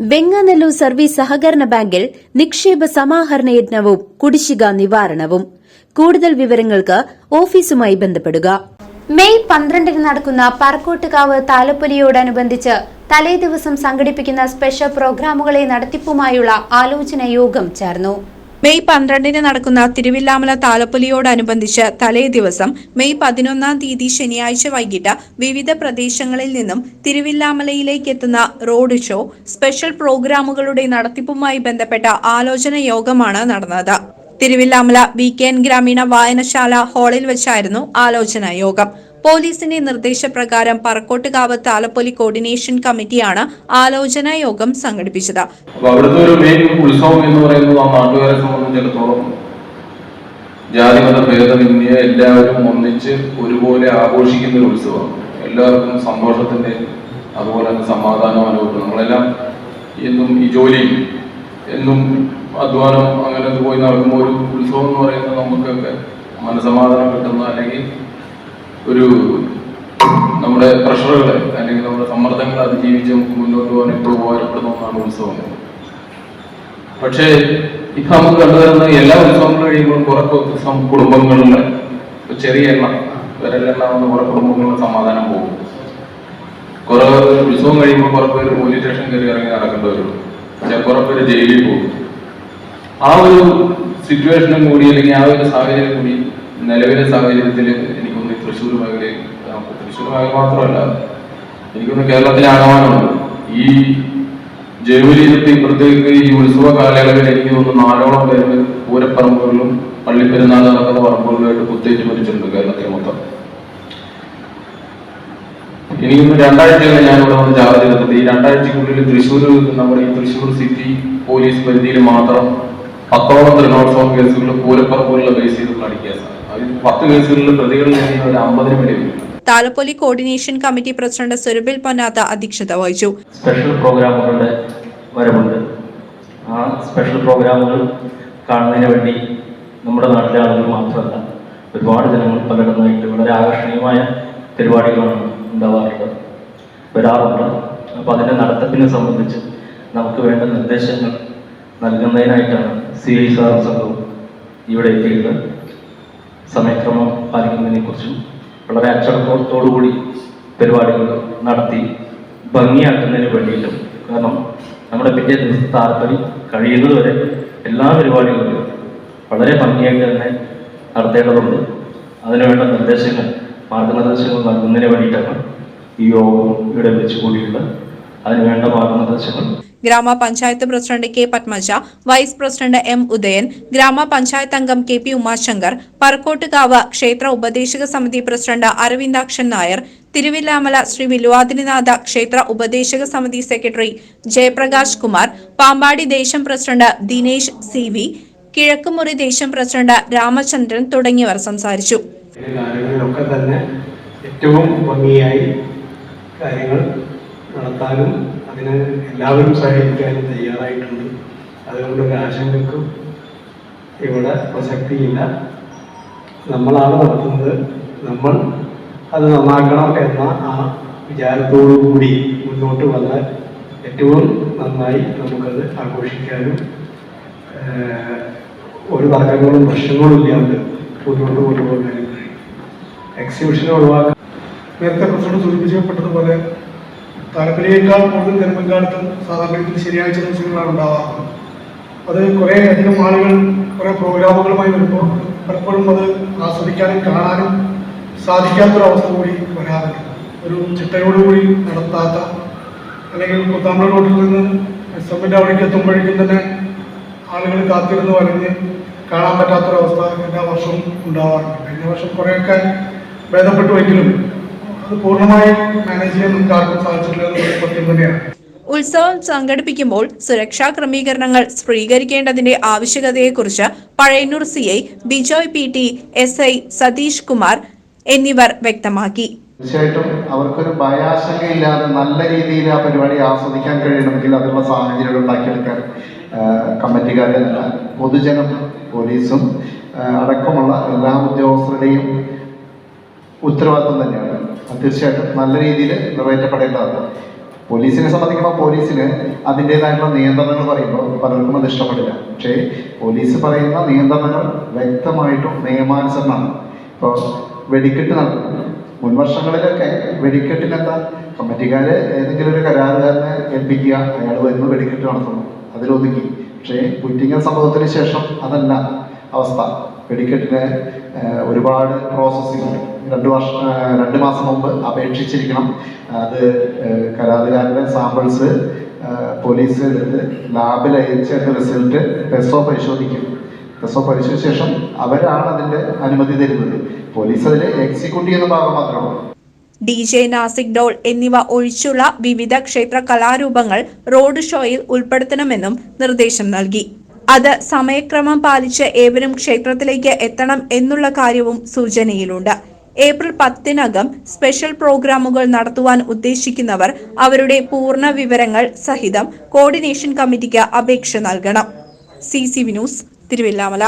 Venganallur service സഹകരണ ബാങ്കിൽ നിക്ഷേപ സമാഹരണ യജ്ഞവും കുടിശ്ശിക നിവാരണവും. കൂടുതൽ വിവരങ്ങൾക്ക് ഓഫീസുമായി ബന്ധപ്പെടുക. മെയ് പന്ത്രണ്ടിന് നടക്കുന്ന പറക്കോട്ടുകാവ് താലപ്പൊലിയോടനുബന്ധിച്ച് തലേദിവസം സംഘടിപ്പിക്കുന്ന സ്പെഷ്യൽ പ്രോഗ്രാമുകളെ നടത്തിപ്പുമായുള്ള ആലോചന യോഗം ചേർന്നു. മെയ് പന്ത്രണ്ടിന് നടക്കുന്ന തിരുവില്ലാമല താലപ്പൊലിയോടനുബന്ധിച്ച് തലേ ദിവസം മെയ് പതിനൊന്നാം തീയതി ശനിയാഴ്ച വൈകിട്ട് വിവിധ പ്രദേശങ്ങളിൽ നിന്നും തിരുവില്ലാമലയിലേക്ക് എത്തുന്ന റോഡ് ഷോ സ്പെഷ്യൽ പ്രോഗ്രാമുകളുടെ നടത്തിപ്പുമായി ബന്ധപ്പെട്ട ആലോചന യോഗമാണ് നടന്നത്. തിരുവില്ലാമല വി കെ എൻ ഗ്രാമീണ വായനശാല ഹാളിൽ വെച്ചായിരുന്നു ആലോചനാ യോഗം. പോലീസിന്റെ നിർദ്ദേശപ്രകാരം പറക്കോട്ടുകാവ് താലപ്പൊലി കോർഡിനേഷൻ കമ്മിറ്റിയാണ് ആലോചനാ യോഗം സംഘടിപ്പിച്ചത്. ഒരു എന്ന് ആ ജാതിമത ഭേദമിന്യ എല്ലാവരും ഒന്നിച്ച് ഒരുപോലെ ആഘോഷിക്കുന്ന ഒരു ഉത്സവമാണ്. എല്ലാവർക്കും സന്തോഷത്തിന്റെ അതുപോലെ തന്നെ സമാധാനം അനുഭവം. നമ്മളെല്ലാം എന്നും ഈ ജോലി എന്നും അധ്വാനം അങ്ങനെ പോയി നടക്കുമ്പോൾ ഒരു ഉത്സവം എന്ന് പറയുന്നത് നമുക്കൊക്കെ മനസമാധാനം കിട്ടുന്ന അല്ലെങ്കിൽ ഒരു നമ്മുടെ പ്രഷറുകളെ അല്ലെങ്കിൽ നമ്മുടെ സമ്മർദ്ദങ്ങളെ അതിജീവിച്ച് നമുക്ക് മുന്നോട്ട് പോകാൻ എപ്പോഴും ഉപകാരപ്പെടുന്ന ഒന്നാണ് ഉത്സവങ്ങൾ പക്ഷേ ഇപ്പൊ നമുക്ക് കണ്ടുവരുന്ന എല്ലാ ഉത്സവങ്ങളും കഴിയുമ്പോൾ കുറേ ഉത്സവം കുടുംബങ്ങളിലെ ചെറിയ എണ്ണം വിരലെണ്ണാവുന്ന കുറെ കുടുംബങ്ങളിൽ സമാധാനം പോകും. കുറെ ഉത്സവം കഴിയുമ്പോൾ കുറെ പേര് പോലീസ് സ്റ്റേഷൻ കയറി ഇറങ്ങി നടക്കേണ്ടി വരും. പക്ഷെ കുറെ പേര് ജയിലിൽ പോകും. ആ ഒരു സിറ്റുവേഷനും കൂടി അല്ലെങ്കിൽ ആ ഒരു സാഹചര്യം കൂടി നിലവിലെ സാഹചര്യത്തിൽ തൃശ്ശൂർ മേഖലയിൽ തൃശ്ശൂർ മേഖല മാത്രമല്ല എനിക്കൊന്ന് കേരളത്തിലെ ആകമാനമുണ്ട്. ഈ ജനുവരി ഇരുപത്തി ഇപ്പുറത്തേക്ക് ഈ ഉത്സവ കാലയളവിൽ എനിക്ക് തോന്നുന്നു നാലോളം പേര് പൂരപ്പറമ്പുകളിലും പള്ളിപ്പെരുന്നാൾ നടക്കുന്ന പറമ്പുകളിലായിട്ട് കുത്തേറ്റ് മരിച്ചിട്ടുണ്ട് കേരളത്തിൽ മൊത്തം. എനിക്കൊന്ന് രണ്ടാഴ്ചയാണ് ഞാൻ ഇവിടെ വന്ന് ചാർജ് ചെയ്തിട്ടുണ്ട്. ഈ രണ്ടാഴ്ചക്കുള്ളിൽ തൃശ്ശൂർ നമ്മുടെ ഈ തൃശ്ശൂർ സിറ്റി പോലീസ് പരിധിയിൽ മാത്രം പത്തോളം ത്രിനോത്സവം കേസുകൾ പൂരപ്പറമ്പുകളിലെ ബേസ് ചെയ്ത് കേസാണ് അതിൽ പത്ത് കേസുകളിൽ പ്രതികളിൽ നിന്ന് ഒരു അമ്പതിന് മേലെ വരും Thalappoli coordination committee president Surabil പൊന്നാത്ത അധ്യക്ഷത വഹിച്ചു. സ്പെഷ്യൽ പ്രോഗ്രാമുകളുടെ വരവുണ്ട്. ആ സ്പെഷ്യൽ പ്രോഗ്രാമുകൾ കാണുന്നതിന് വേണ്ടി നമ്മുടെ നാട്ടിലെ ആളുകൾ മാത്രമല്ല ഒരുപാട് ജനങ്ങൾ പലയിടത്തായിട്ട് വളരെ ആകർഷണീയമായ പരിപാടികളാണ് ഉണ്ടാവാറുള്ളത്. വരാറുണ്ട്. അപ്പൊ അതിന്റെ നടത്തിപ്പിനെ സംബന്ധിച്ച് നമുക്ക് വേണ്ട നിർദ്ദേശങ്ങൾ നൽകുന്നതിനായിട്ടാണ് സി ഐ സാർ സംഘവും ഇവിടെ എത്തിയിട്ടുള്ളത് സമയക്രമം പാലിക്കുന്നതിനെക്കുറിച്ചും വളരെ അച്ചടക്കത്തോടുകൂടി പരിപാടികൾ നടത്തി ഭംഗിയാക്കുന്നതിന് വേണ്ടിയിട്ടും. കാരണം നമ്മുടെ പിറ്റേ ദിവസത്തെ താല്പര്യം കഴിയുന്നതുവരെ എല്ലാ പരിപാടികളും വളരെ ഭംഗിയായിട്ട് തന്നെ നടത്തേണ്ടതുണ്ട്. അതിനുവേണ്ട നിർദ്ദേശങ്ങൾ മാർഗനിർദ്ദേശങ്ങൾ നൽകുന്നതിന് വേണ്ടിയിട്ടാണ് ഈ യോഗം ഇവിടെ വെച്ചുകൂടിയുള്ളത് അതിനുവേണ്ട മാർഗനിർദ്ദേശങ്ങൾ ഗ്രാമപഞ്ചായത്ത് president K Padmaja vice president M Udayan ഗ്രാമപഞ്ചായത്ത് അംഗം കെ പി ഉമാശങ്കർ പറക്കോട്ടുകാവ് ക്ഷേത്ര ഉപദേശക സമിതി പ്രസിഡന്റ് അരവിന്ദാക്ഷൻ നായർ തിരുവില്ലാമല ശ്രീ വില്വാദിനിനാഥ ക്ഷേത്ര ഉപദേശക സമിതി സെക്രട്ടറി ജയപ്രകാശ് കുമാർ പാമ്പാടി ദേശം president Dinesh C V Kizhakkumuri ദേശം പ്രസിഡന്റ് രാമചന്ദ്രൻ തുടങ്ങിയവർ സംസാരിച്ചു. ഏറ്റവും ഭംഗിയായി കാര്യങ്ങൾ നടത്താനും അതിന് എല്ലാവരും സഹകരിക്കാനും തയ്യാറായിട്ടുണ്ട്. അതുകൊണ്ട് ഒരു ആശങ്കക്കും ഇവിടെ പ്രസക്തിയില്ല. നമ്മളാണ് നടത്തുന്നത് നമ്മൾ അത് നന്നാക്കണം എന്ന ആ വിചാരത്തോടു കൂടി മുന്നോട്ട് വന്നാൽ ഏറ്റവും നന്നായി നമുക്കത് ആഘോഷിക്കാനും ഒരു തർക്കങ്ങളും പ്രശ്നങ്ങളും ഇല്ലാണ്ട് മുന്നോട്ട് കൊണ്ടുപോകാനും എക്സിബിഷൻ ഒഴിവാക്കാൻ നേരത്തെ പ്രസിഡന്റ് സൂചിപ്പിച്ചപ്പെട്ടതുപോലെ താല്പര്യേക്കാൾ കൂടുതൽ ഗർഭകാലത്തും സാധാരണ ശരിയാഴ്ച ദിവസങ്ങളാണ് ഉണ്ടാവാറുള്ളത്. അത് കുറേ അധികം ആളുകൾ കുറേ പ്രോഗ്രാമുകളുമായി വരുമ്പോൾ പലപ്പോഴും അത് ആസ്വദിക്കാനും കാണാനും സാധിക്കാത്തൊരവസ്ഥ കൂടി വരാറുണ്ട്. ഒരു ചിട്ടയോടുകൂടി നടത്താത്ത അല്ലെങ്കിൽ കൊത്താമ്പള റോഡിൽ നിന്ന് എസ് എമ്മിന്റെ അവിടേക്ക് എത്തുമ്പോഴേക്കും തന്നെ ആളുകൾ കാത്തിരുന്ന് വരഞ്ഞ് കാണാൻ പറ്റാത്തൊരവസ്ഥ എല്ലാ വർഷവും ഉണ്ടാവാറുണ്ട്. കഴിഞ്ഞ വർഷം കുറേയൊക്കെ ഭേദപ്പെട്ടു ഭേദപ്പെട്ടുവെങ്കിലും അത് പൂർണമായി മാനേജ് ചെയ്യാൻ നമുക്ക് ആർക്കും സാധിച്ചിട്ടില്ല എന്നുള്ളത് സത്യം തന്നെയാണ്. ഉത്സവം സംഘടിപ്പിക്കുമ്പോൾ സുരക്ഷാ ക്രമീകരണങ്ങൾ സ്വീകരിക്കേണ്ടതിന്റെ ആവശ്യകതയെക്കുറിച്ച് Pazhayannur C I Bijoy P T S I Satheesh Kumar എന്നിവർ വ്യക്തമാക്കി. തീർച്ചയായിട്ടും അവർക്കൊരു ഭയാശങ്കയില്ലാതെ നല്ല രീതിയിൽ ആ പരിപാടി ആസ്വദിക്കാൻ കഴിയണമെങ്കിൽ അതിനുള്ള സാഹചര്യം ഉണ്ടാക്കിയെടുക്കാൻ ആ, കമ്മിറ്റിക്കാരല്ല പൊതുജനം പോലീസും അടക്കമുള്ള എല്ലാ ഉദ്യോഗസ്ഥരുടെയും ഉത്തരവാദിത്വം തന്നെയാണ്. തീർച്ചയായിട്ടും നല്ല രീതിയിൽ നിറവേറ്റപ്പെടേണ്ടതാണ് പോലീസിനെ സംബന്ധിക്കുമ്പോൾ പോലീസിന് അതിന്റെതായിട്ടുള്ള നിയന്ത്രണങ്ങൾ പറയുമ്പോൾ പലർക്കും അത് ഇഷ്ടപ്പെടില്ല. പക്ഷേ പോലീസ് പറയുന്ന നിയന്ത്രണങ്ങൾ വ്യക്തമായിട്ടും നിയമാനുസരണമാണ്. ഇപ്പോൾ വെടിക്കെട്ട് നടത്തുന്നു മുൻവർഷങ്ങളിലൊക്കെ വെടിക്കെട്ടിനെന്താ കമ്മിറ്റിക്കാർ ഏതെങ്കിലും ഒരു കരാറുകാരനെ ഏൽപ്പിക്കുക അയാൾ വരുന്നു വെടിക്കെട്ട് നടത്തുന്നു. അതിലൊതുങ്ങി. പക്ഷേ പുറ്റിങ്ങൽ സംഭവത്തിന് ശേഷം അതല്ല. അവസ്ഥ. വെടിക്കെട്ടിന് ഒരുപാട് പ്രോസസ്സിംഗ് രണ്ട് വർഷ രണ്ട് മാസം മുമ്പ് അപേക്ഷിച്ചിരിക്കണം. അത് കരാറുകാരുടെ സാമ്പിൾസ് പോലീസ് എടുത്ത് ലാബിൽ അയച്ച് റിസൾട്ട് പെസോ പരിശോധിക്കും. പെസോ പരിശോധിച്ച ശേഷം അവരാണ് അതിന്റെ അനുമതി തരുന്നത്. പോലീസ് അതിൽ എക്സിക്യൂട്ട് ചെയ്യുന്ന ഭാഗം മാത്രമാണ് ഡി ജെ നാസിക് ഡോൾ എന്നിവ ഒഴിച്ചുള്ള വിവിധ ക്ഷേത്ര കലാരൂപങ്ങൾ റോഡ് ഷോയിൽ ഉൾപ്പെടുത്തണമെന്നും നിർദ്ദേശം നൽകി. അത് സമയക്രമം പാലിച്ച് ഏവരും ക്ഷേത്രത്തിലേക്ക് എത്തണം എന്നുള്ള കാര്യവും സൂചനയിലുണ്ട്. ഏപ്രിൽ പത്തിനകം സ്പെഷ്യൽ പ്രോഗ്രാമുകൾ നടത്തുവാൻ ഉദ്ദേശിക്കുന്നവർ അവരുടെ പൂർണ വിവരങ്ങൾ സഹിതം കോർഡിനേഷൻ കമ്മിറ്റിക്ക് അപേക്ഷ നൽകണം. C C news Thiruvilwamala.